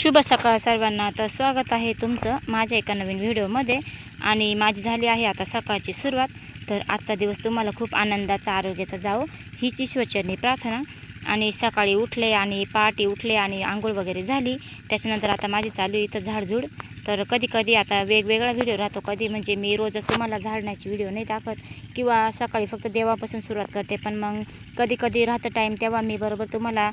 शुभ सकाळ सर्वांना. आता स्वागत आहे तुमचं माझ्या एका नवीन व्हिडिओमध्ये. आणि माझी झाली आहे आता सकाळची सुरुवात. तर आजचा दिवस तुम्हाला खूप आनंदाचा आरोग्याचा जावो हीच ईश्वरचरणी प्रार्थना. आणि सकाळी उठले आणि पहाटे उठले आणि आंघोळ वगैरे झाली. त्याच्यानंतर आता माझी चालू आहे इथं झाडझूड. तर कधी कधी आता वेगवेगळा व्हिडिओ राहतो. कधी म्हणजे मी रोजच तुम्हाला झाडण्याची व्हिडिओ नाही दाखवत किंवा सकाळी फक्त देवापासून सुरुवात करते. पण मग कधी कधी राहतं टाईम तेव्हा मी बरोबर तुम्हाला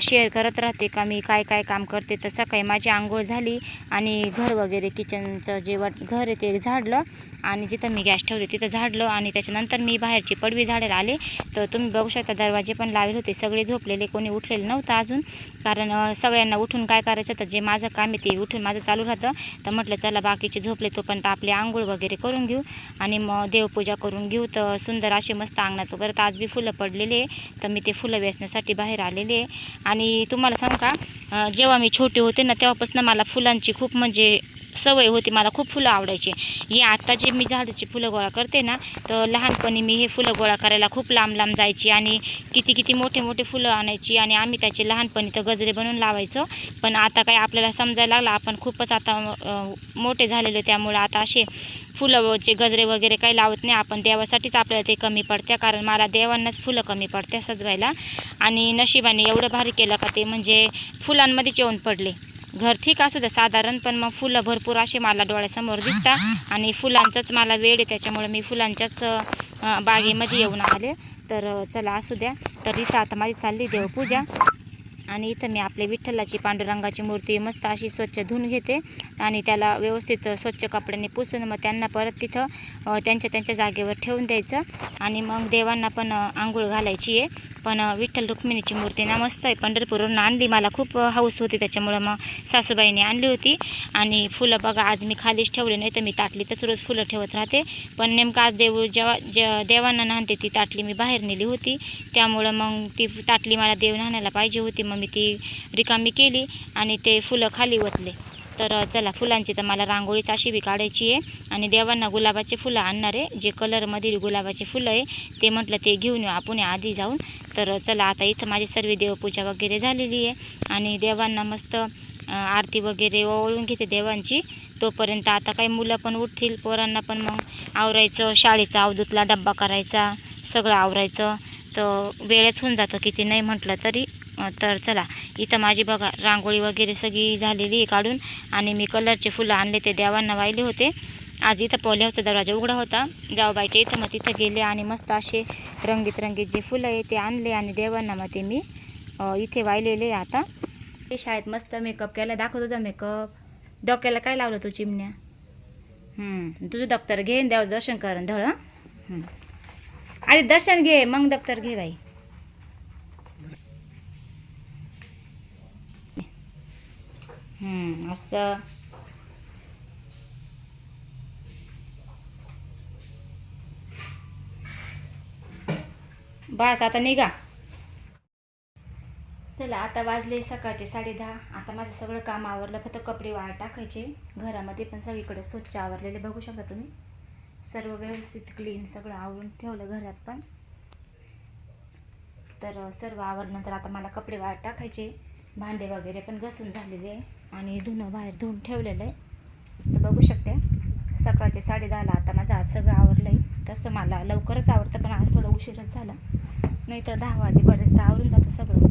शेअर करत राहते का मी काय काय काम करते. तर सकाळी माझी आंघोळ झाली आणि घर वगैरे किचनचं जे वाट घर आहे ते झाडलं आणि जिथं मी गॅस ठेवले तिथं झाडलं आणि त्याच्यानंतर मी बाहेरची पडवी झाडायला आले. तर तुम्ही बघू शकता दरवाजे पण लावले होते. सगळे झोपलेले कोणी उठलेले नव्हतं अजून. कारण सगळ्यांना उठून काय करायचं तर जे माझं काम आहे ते उठून माझं चालू राहतं. तर म्हटलं चला बाकीचे झोपले तोपर्यंत आपले आंघोळ वगैरे करून घेऊ आणि मग देवपूजा करून घेऊ. तर सुंदर असे मस्त अंगणात वगैरे तर आज बी फुलं पडलेले आहे. तर मी ते फुलं वेचण्यासाठी बाहेर आलेले आहे. आणि तुम्हाला सांग का जेव्हा मी छोटे होते ना तेव्हापासून मला फुलांची खूप म्हणजे सवय होती मला खूप फुलं आवडायची. हे आत्ता जे मी झाडाची फुलं गोळा करते ना तर लहानपणी मी हे फुलं गोळा करायला खूप लांब लांब जायची आणि किती किती मोठे मोठे फुलं आणायची आणि आम्ही त्याचे लहानपणी तर गजरे बनवून लावायचो. पण आता काय आपल्याला समजायला लागलं आपण खूपच आता मोठे झालेलो त्यामुळे आता असे फुलंचे गजरे वगैरे काही लावत नाही आपण. देवासाठीच आपल्याला ते कमी पडत्या कारण मला देवांनाच फुलं कमी पडत्या सजवायला. आणि नशिबाने एवढं भारी केलं का ते म्हणजे फुलांमध्येच येऊन पडले. घर ठीक असू द्या साधारण पण मग फुलं भरपूर असे मला डोळ्यासमोर दिसतात आणि फुलांचाच मला वेळ आहे त्याच्यामुळे मी फुलांच्याच बागेमध्ये येऊन आले. तर चला असू द्या. तर इथं आता माझी चालली देवपूजा आणि इथं मी आपल्या विठ्ठलाची पांडुरंगाची मूर्ती मस्त अशी स्वच्छ धुवून घेते आणि त्याला व्यवस्थित स्वच्छ कपड्याने पुसून मग त्यांना परत तिथं त्यांच्या त्यांच्या जागेवर ठेवून द्यायचं. आणि मग देवांना पण आंघोळ घालायची आहे. पण विठ्ठल रुक्मिणीची मूर्ती ना मस्त आहे. पंढरपूरवरून आणली. मला खूप हौस होती. त्याच्यामुळं मग सासूबाईने आणली होती. आणि फुलं बघा आज मी खालीच ठेवले नाही तर मी ताटलीतच रोज फुलं ठेवत राहते. पण नेमकं आज देव जेव्हा ज देवांना नाहते ती ताटली मी बाहेर नेली होती. त्यामुळं मग ती ताटली मला देव न्हाण्याला पाहिजे होती. मग मी ती रिकामी केली आणि ते फुलं खाली ओतले. तर चला फुलांची तर मला रांगोळीच अशी बी काढायची आहे. आणि देवांना गुलाबाचे फुलं आणणार आहे. जे कलरमधील गुलाबाचे फुलं आहे ते म्हटलं ते घेऊन येऊ आपण आधी जाऊन. तर चला आता इथं माझी सर्व देवपूजा वगैरे झालेली आहे. आणि देवांना मस्त आरती वगैरे ओळून घेते देवांची. तोपर्यंत आता काही मुलं पण उठतील पोरांना पण मग आवरायचं शाळेचा अवधूतला डब्बा करायचा सगळं आवरायचं. तर वेळच होऊन जातो किती नाही म्हटलं तरी. तर चला इथं माझी बघा रांगोळी वगैरे सगळी झालेली आहे काढून आणि मी कलरचे फुलं आणले ते देवांना वाहिले होते. आज इथं पोल्यावरचा दरवाजा उघडा होता. जाऊबाईच्या इथं मग तिथं गेले आणि मस्त असे रंगीत रंगीत जे फुलं आहे ते आणले आणि देवांना मग ते मी इथे वाहिलेले आहे आता. ते शाळेत मस्त मेकअप केला. दाखव तुझा मेकअप डोक्याला काय लावलं तू चिमण्या? तुझं दप्तर घे देव दर्शन कर आणि ढळ आधी दर्शन घे मग दप्तर घे बाई. असं. बस आता निघा. चला आता वाजले सकाळचे साडे दहा आता माझं सगळं काम आवरलं फक्त कपडे वाळ टाकायचे. घरामध्ये पण सगळीकडे स्वच्छ आवरलेले बघू शकता तुम्ही. सर्व व्यवस्थित क्लीन सगळं आवरून ठेवलं घरात पण. तर सर्व आवरल्यानंतर आता मला कपडे वाळ टाकायचे. भांडे वगैरे पण घसून झालेले. आहे आणि धुणं बाहेर धुवून ठेवलेलं आहे. तर बघू शकते सकाळचे साडे दहाला आता माझं आज सगळं आवरलं आहे. तसं मला लवकरच आवडतं पण आज थोडं उशीरच झाला. नाही तर दहा वाजेपर्यंत आवरून जातं सगळं.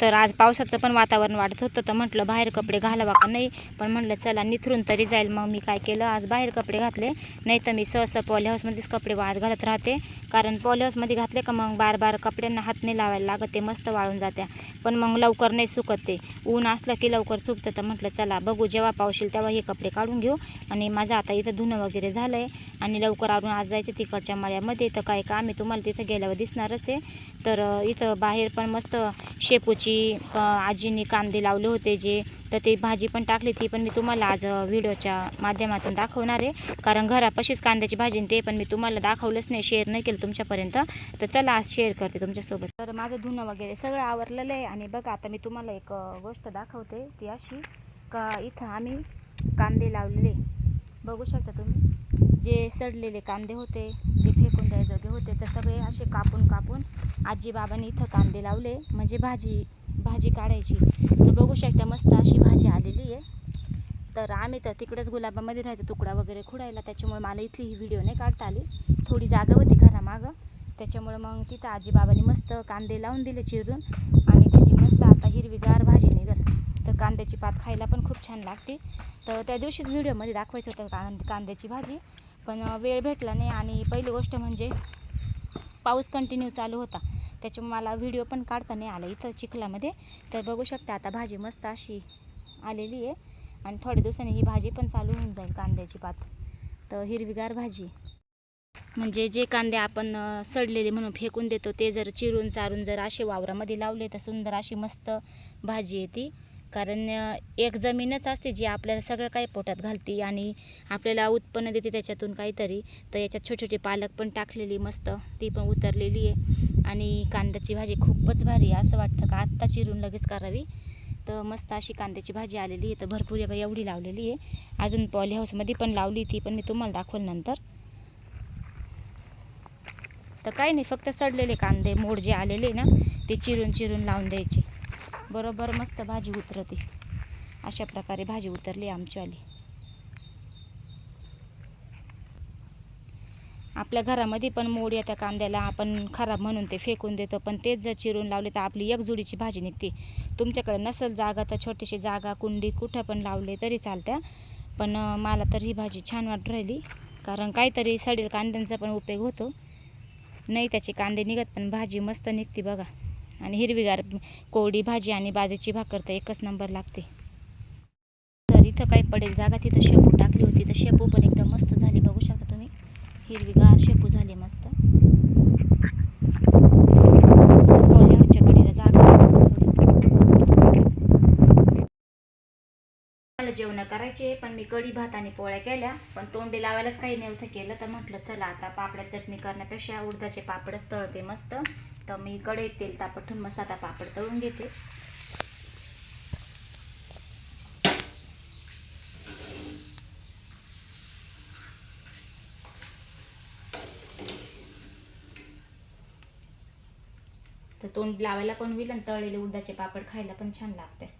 तर आज पावसाचं पण वातावरण वाढत होतं तर म्हटलं बाहेर कपडे घालावा का नाही? पण म्हटलं चला निथरून तरी जाईल. मग मी काय केलं आज बाहेर कपडे घातले. नाही तर मी सहसा पॉली हाऊसमध्येच कपडे वाळत घालत राहते. कारण पॉली हाऊसमध्ये घातले का मग बार बार कपड्यांना हात नाही लावायला लागत ते मस्त वाळून जात्या. पण मग लवकर नाही सुकत ते. ऊन असलं की लवकर सुकतं तर म्हटलं चला बघू जेव्हा पाऊस येईल तेव्हा हे कपडे काढून घेऊ. आणि माझं आता इथं धुणं वगैरे झालं आहे आणि लवकर आवरून आज जायचं तिकडच्या मळ्यामध्ये. तर काय काम आहे तुम्हाला तिथं गेल्यावर दिसणारच आहे. तर इथं बाहेर पण मस्त शेपूची अ, आजींनी कांदे लावले होते जे तर ते भाजी पण टाकली ती पण मी तुम्हाला आज व्हिडिओच्या माध्यमातून दाखवणार आहे. कारण घरापाशीच कांद्याची भाजी आणि ते पण मी तुम्हाला दाखवलंच नाही शेअर नाही केलं तुमच्यापर्यंत. तर चला आज शेअर करते तुमच्यासोबत. तर माझं धुणं वगैरे सगळं आवरलेलं आहे आणि बघा आता मी तुम्हाला एक गोष्ट दाखवते ती अशी. का इथं आम्ही कांदे लावलेले. बघू शकता तुम्ही. जे सडलेले कांदे होते जे फेकून द्यायजोगे होते तर सगळे असे कापून कापून आजी बाबांनी इथं कांदे लावले. म्हणजे भाजी भाजी काढायची. तर बघू शकता मस्त अशी भाजी आलेली आहे. तर आम्ही तर तिकडेच गुलाबामध्ये राहायचो तुकडा वगैरे खुडायला. त्याच्यामुळे मला इथली ही व्हिडिओ नाही काढता आली. थोडी जागा होती घरामागं. त्याच्यामुळे मग तिथं आजीबाबांनी मस्त कांदे लावून दिले चिरून. आणि त्याची मस्त आता हिरवीगार भाजी नाही तर कांद्याची पात खायला पण खूप छान लागते. तर त्या दिवशीच व्हिडिओमध्ये दाखवायचं होतं कां कांद्याची भाजी. पण वेळ भेटला नाही आणि पहिली गोष्ट म्हणजे पाऊस कंटिन्यू चालू होता. त्याच्यामुळे मला व्हिडिओ पण काढता नाही आला इथं चिखलामध्ये. तर बघू शकता आता भाजी मस्त अशी आलेली आहे. आणि थोड्या दिवसांनी ही भाजी पण चालू होऊन जाईल कांद्याची पात. तर हिरवीगार भाजी. म्हणजे जे कांदे आपण सडलेले म्हणून फेकून देतो ते जर चिरून चारून जर असे वावरामध्ये लावले तर सुंदर अशी मस्त भाजी येते कारण एक जमीनच असते जी आपल्याला सगळं काही पोटात घालते आणि आपल्याला उत्पन्न देते त्याच्यातून काहीतरी. तर याच्यात छोटे छोटे पालक पण टाकलेली मस्त. ती पण उतरलेली आहे. आणि कांद्याची भाजी खूपच भारी आहे असं वाटतं का? आत्ता चिरून लगेच करावी. तर मस्त अशी कांद्याची भाजी आलेली आहे. तर भरपूर आहे बाई एवढी लावलेली आहे. अजून पॉली हाऊसमध्ये पण लावली ती पण मी तुम्हाला दाखवल नंतर. तर काही नाही फक्त सडलेले कांदे मोड जे आलेले ना ते चिरून चिरून लावून द्यायचे. बरोबर मस्त भाजी उतरते. अशा प्रकारे भाजी उतरली आमचीवाली आपल्या घरामध्ये पण मोड येत्या कांद्याला. आपण खराब म्हणून ते फेकून देतो पण तेच जर चिरून लावले तर आपली एक जुडीची भाजी निघते. तुमच्याकडे नसेल जागा तर छोटीशी जागा कुंडीत कुठं पण लावले तरी चालत्या. पण मला तर ही भाजी छान वाटू राहिली. कारण काहीतरी सडील कांद्यांचा पण उपयोग होतो. नाही त्याचे कांदे निघत पण भाजी मस्त निघते बघा. आणि हिरवीगार कोवडी भाजी आणि बाजरीची भाकर तर एकच नंबर लागते. तर इथं काही पडेल जागा तिथं शेपू टाकली होती तर शेपू पण एकदम मस्त झाली. बघू शकता तुम्ही हिरवीगार शेपू झाली मस्त पोल्याच्या कडीला जागा होती थोडी. मला जेवणं करायचे पण मी कढी भात आणि पोळ्या केल्या पण तोंडी लावायलाच काही नव्हतं केलं तर म्हटलं चला आता पापड्या चटणी करण्यापेक्षा उडदाचे पापडच तळते मस्त. तर मी कढईत तेल तापटून मस्त आता पापड तळून घेते. तर तोंड लावायला पण होईल आणि तळलेले उडदाचे पापड खायला पण छान लागते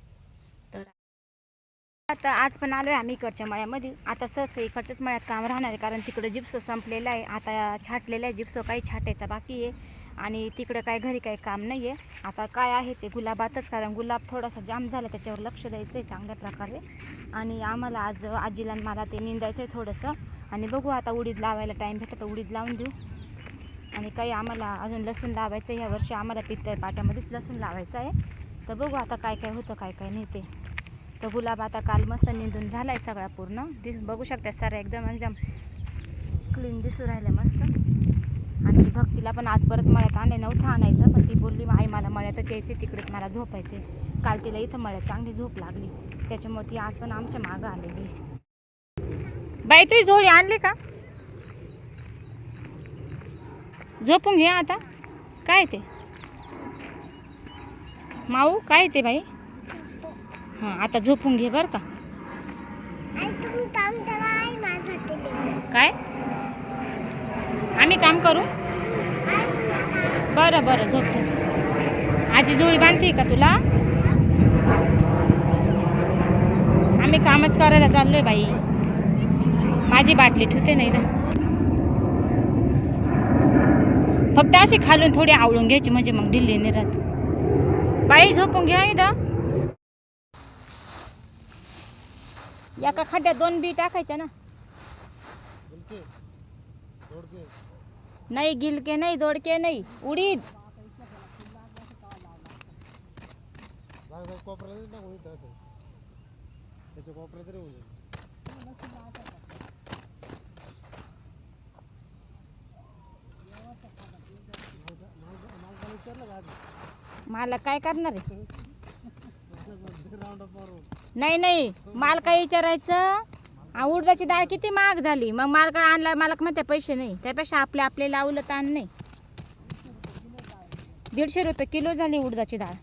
आता आज पण आलो आहे आम्ही इकडच्या मळ्यामध्ये. आता सहज इकडच्याच मळ्यात काम राहणार आहे कारण तिकडं जिप्सो संपलेला आहे. आता छाटलेला आहे जिप्सो काही छाटायचा बाकी आहे. आणि तिकडं काय घरी काही काम नाही आहे आता काय आहे ते गुलाबातच कारण गुलाब थोडासा जाम झाला त्याच्यावर लक्ष द्यायचं आहे चांगल्या प्रकारे. आणि आम्हाला आज आजीला मला ते निंदायचं आहे थोडंसं. आणि बघू आता उडीद लावायला टाईम भेटला तर उडीद लावून देऊ. आणि काही आम्हाला अजून लसूण लावायचं आहे ह्या वर्षी आम्हाला पित्तर पाट्यामध्येच लसूण लावायचं आहे. तर बघू आता काय काय होतं काय काय नाही ते. तर गुलाब आता काल मस्त निंदून झाला आहे सगळा पूर्ण. दिस बघू शकता सर एकदम एकदम क्लीन दिसू राहिलं मस्त. आणि भक्तीला पण आज परत मळ्यात आणले नव्हतं आणायचं पण ती बोलली आई मला मळ्यातच यायचे तिकडेच मला झोपायचे काल तिला इथं मळ्यात चांगली झोप लागली. त्याच्यामुळे ती आज पण आमच्या मागं आलेली. बाई तुझी झोळी आणली का? झोपून घे आता. काय ते? माऊ काय ते बाई? हां आता झोपून घे बरं का. काय? आम्ही काम करू? बरं बरं झोप झोप. आजी जोडी बांधते का तुला? आम्ही कामच करायला चाललोय बाई. माझी बाटली ठेवते नाही ना फक्त अशी खालून थोडी आवळून घ्यायची म्हणजे मग दिल्ली राहत. बाई झोपून घ्या इथं. एका खड्ड्यात दोन बी टाकायच्या ना. नाही गिलके नाही दोडके नाही उडीद. मला काय करणार आहे? नाही नाही. माल काय विचारायचं. आ, उडदाची डाळ किती महाग झाली? मग माल काय आणला मला म्हणते पैसे नाही. त्यापेक्षा आपले आपले लावलं ताण नाही. दीडशे रुपये किलो झाली उडदाची डाळ.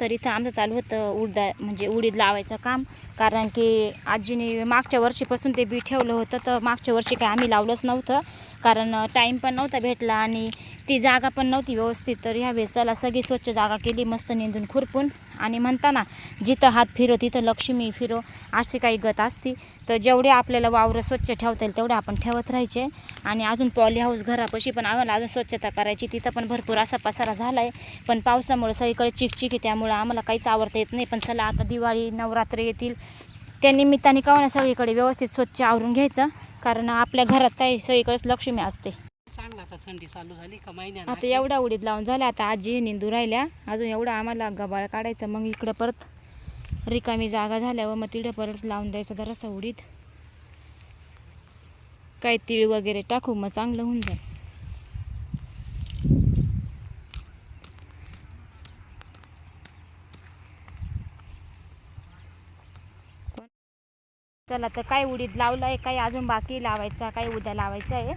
तर इथं आमचं चालू होतं उडदा म्हणजे उडीद लावायचं काम. कारण की आजीने मागच्या वर्षीपासून ते बी ठेवलं होतं तर मागच्या वर्षी काय आम्ही लावलंच नव्हतं. कारण टाईम पण नव्हता भेटला आणि ती जागा पण नव्हती व्यवस्थित तर ह्या वेळेसाला सगळी स्वच्छ जागा केली मस्त निंदून खुरपून. आणि म्हणताना जिथं हात फिरो तिथं लक्ष्मी फिरो अशी काही गत असती. तर जेवढे आपल्याला वावरं स्वच्छ ठेवता येईल तेवढे आपण ठेवत राहायचे. आणि अजून पॉली हाऊस घरापाशी पण आम्हाला अजून स्वच्छता करायची तिथं पण भरपूर असा पसारा झाला आहे पण पावसामुळे सगळीकडे चिकचिक आहे त्यामुळं आम्हाला काहीच आवडता येत नाही. पण चला आता दिवाळी नवरात्र येतील. त्या निमित्ताने का सगळीकडे व्यवस्थित स्वच्छ आवरून घ्यायचं. कारण आपल्या घरात काही सगळीकडेच लक्ष्मी असते. आता थंडी चालू झाली का महिन्यात आता एवढा उडीद लावून झाल्या आता आजी निंदू राहिल्या अजून एवढा आम्हाला गबाळ काढायचं मग इकडं परत रिकामी जागा झाल्यावर मग तिकडं परत लावून द्यायचं जरासा उडीद काही तीळ वगैरे टाकू मग चांगलं होऊन जाईल. चला तर काय उडीद लावलं आहे काही अजून बाकी लावायचा काही उद्या लावायचं आहे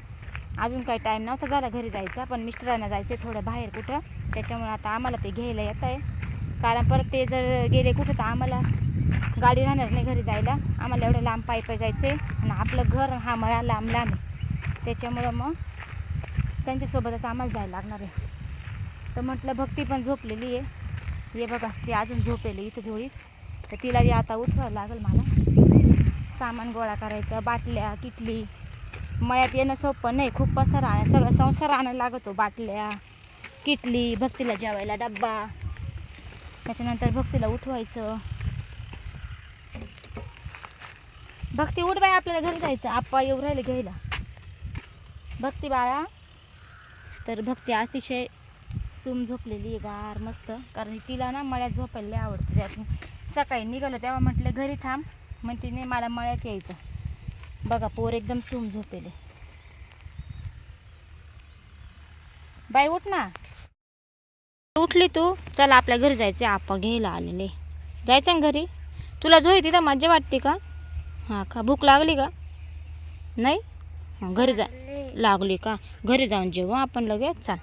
अजून काही टाईम नव्हता झाला घरी जायचा पण मिस्टरांना जायचं आहे थोडं बाहेर कुठं. त्याच्यामुळे आता आम्हाला ते घ्यायला येत आहे कारण परत ते जर गेले कुठं तर आम्हाला गाडी राहणार नाही घरी जायला. आम्हाला एवढं लांब पायी पाय जायचं आहे आणि आपलं घर हा मळा लांब लांब आहे. त्याच्यामुळं मग त्यांच्यासोबतच आम्हाला जायला लागणार आहे. तर म्हटलं भक्ती पण झोपलेली आहे. ये बघा ती अजून झोपेली इथं झोळीत. तर तिला बी आता उठवायला लागेल मला. सामान गोळा करायचं बाटल्या किटली मळ्यात येणं सोपं नाही. खूप पसार आहे सगळं संसार आणायला लागतो. बाटल्या किटली भक्तीला जेवायला डब्बा. त्याच्यानंतर भक्तीला उठवायचं. भक्ती उठ बाय आपल्याला घरी जायचं. आप्पा येऊ राहिले घ्यायला. भक्ती बाळा. तर भक्ती अतिशय सूम झोपलेली आहे गार मस्त. कारण तिला ना मळ्यात झोपायला आवडते आवडतं. त्यात सकाळी निघालं तेव्हा म्हटलं घरी थांब. म्हणते तिने मला मळ्यात यायचं. बघा पोर एकदम सूम झोपेले. बाई उठ ना. उठली तू. चला आपल्या घरी जायचं आपा घ्यायला आलेले. जायचं ना घरी? तुला झोई तिथं मजा वाटते का? हां का? भूक लागली का? नाही? हां घरी जा. लागली का? घरी जाऊन जेवू आपण लगेच. चाल.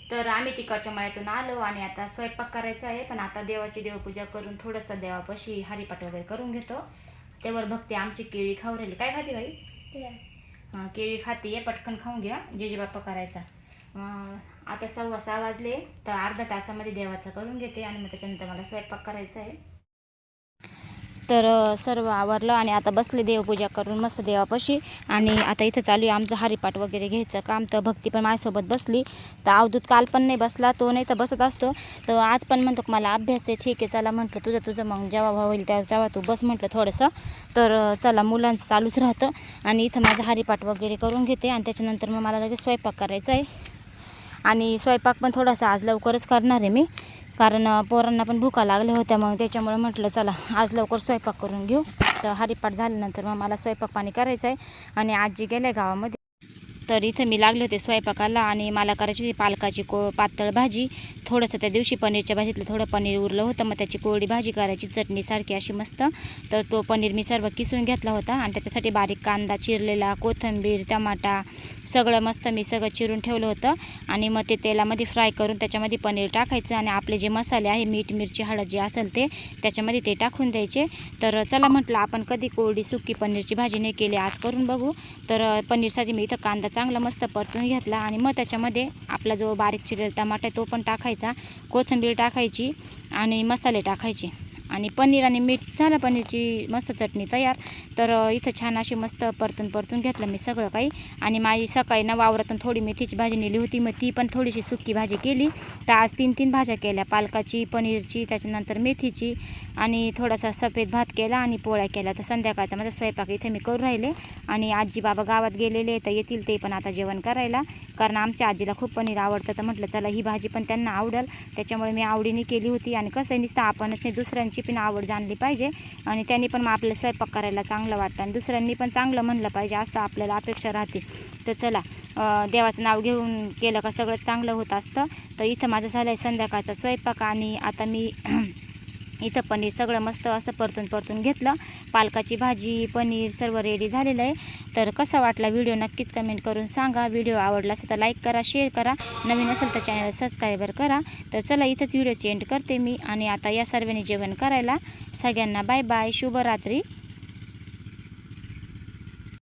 तर आम्ही तिकडच्या मळ्यातून आलो आणि आता स्वयंपाक करायचा आहे. पण आता देवाची देवपूजा करून थोडंसं देवापाशी हरिपाठ वगैरे करून घेतो. त्यावर भक्ती आमची केळी खाऊ राहिली. काय खाते बाई? ते. हां केळी खाते पटकन खाऊन घ्या जेजे बाप्पा करायचा. आता सव्वा सहा वाजले तर अर्धा तासामध्ये देवाचं करून घेते आणि मग त्याच्यानंतर मला स्वयंपाक करायचा आहे. तर सर्व आवरलं आणि आता बसले देवपूजा करून मस्त देवापाशी. आणि आता इथं चालू आहे आमचं हरिपाठ वगैरे घ्यायचं काम. तर भक्ती पण माझ्यासोबत बसली. तर अवधूत काल पण नाही बसला तो नाही तर बसत असतो. तर आज पण म्हणतो मला अभ्यास आहे ठीक आहे चला म्हटलं तुझं तुझं मग जेव्हा होईल त्या तेव्हा तू बस म्हटलं थोडंसं. तर चला मुलांचं चालूच राहतं. आणि इथं माझं हरिपाठ वगैरे करून घेते आणि त्याच्यानंतर मग मला लगेच स्वयंपाक करायचा आहे. आणि स्वयंपाक पण थोडासा आज लवकरच करणार आहे मी. कारण पोरांना पण भुका लागल्या होत्या मग त्याच्यामुळे म्हटलं चला आज लवकर स्वयंपाक करून घेऊ. तर हरिपाठ झाल्यानंतर मग मला स्वयंपाक पाणी करायचं आहे. आणि आजी गेल्या गावामध्ये. तर इथं मी लागले होते स्वयंपाकाला आणि मला करायची होती पालकाची को पातळ भाजी. थोडंसं त्या दिवशी पनीरच्या भाजीतलं थोडं पनीर उरलं होतं मग त्याची कोरडी भाजी करायची चटणीसारखी अशी मस्त. तर तो पनीर मी सर्व किसून घेतला होता आणि त्याच्यासाठी बारीक कांदा चिरलेला कोथिंबीर टमाटा सगळं मस्त मी सगळं चिरून ठेवलं होतं. आणि मग ते तेलामध्ये फ्राय करून त्याच्यामध्ये पनीर टाकायचं आणि आपले जे मसाले आहे मीठ मिरची हळद जे असेल ते त्याच्यामध्ये ते टाकून द्यायचे. तर चला म्हटलं आपण कधी कोरडी सुकी पनीरची भाजी नाही केली आज करून बघू. तर पनीरसाठी मी इथं कांदा चांगला मस्त परतून घेतला आणि मग त्याच्यामध्ये आपला जो बारीक चिरलेला टमाटा तो पण टाकायचा. कोथिंबीर टाकायची आणि मसाले टाकायचे. आणि पनीर आणि मीठ झालं पनीरची मस्त चटणी तयार. तर इथं छान अशी मस्त परतून परतून घेतलं मी सगळं काही. आणि माझी सकाळी ना वावरातून थोडी मेथीची भाजी नेली होती मग ती पण थोडीशी सुकी भाजी केली. तर आज तीन तीन भाज्या केल्या पालकाची पनीरची त्याच्यानंतर मेथीची. आणि थोडासा सफेद भात केला आणि पोळ्या केल्या. तर संध्याकाळचा माझा स्वयंपाक इथे मी करू राहिले. आणि आजी बाबा गावात गेलेले तर येतील ते पण आता जेवण करायला. कारण आमच्या आजीला खूप पनीर आवडतं. तर म्हटलं चला ही भाजी पण त्यांना आवडेल. त्याच्यामुळे मी आवडीने केली होती. आणि कसं आहे नुसतं आपणच नाही दुसऱ्यांची पण आवड जाणली पाहिजे. आणि त्यांनी पण मग आपल्याला स्वयंपाक करायला चांगलं वाटतं. आणि दुसऱ्यांनी पण चांगलं म्हणलं पाहिजे असं आपल्याला अपेक्षा राहते. तर चला देवाचं नाव घेऊन केलं का सगळं चांगलं होत असतं. तर इथं माझं झालं आहे संध्याकाळचा स्वयंपाक आणि आता मी इथं पनीर सगळं मस्त असं परतून परतून घेतलं. पालकाची भाजी पनीर सर्व रेडी झालेलं आहे. तर कसा वाटला व्हिडिओ नक्कीच कमेंट करून सांगा. व्हिडिओ आवडला असेल तर लाईक करा शेअर करा. नवीन असेल तर चॅनल सबस्क्राईबर करा. तर चला इथंच व्हिडिओची एंड करते मी आणि आता या सर्वांनी जेवण करायला. सगळ्यांना बाय बाय शुभरात्री.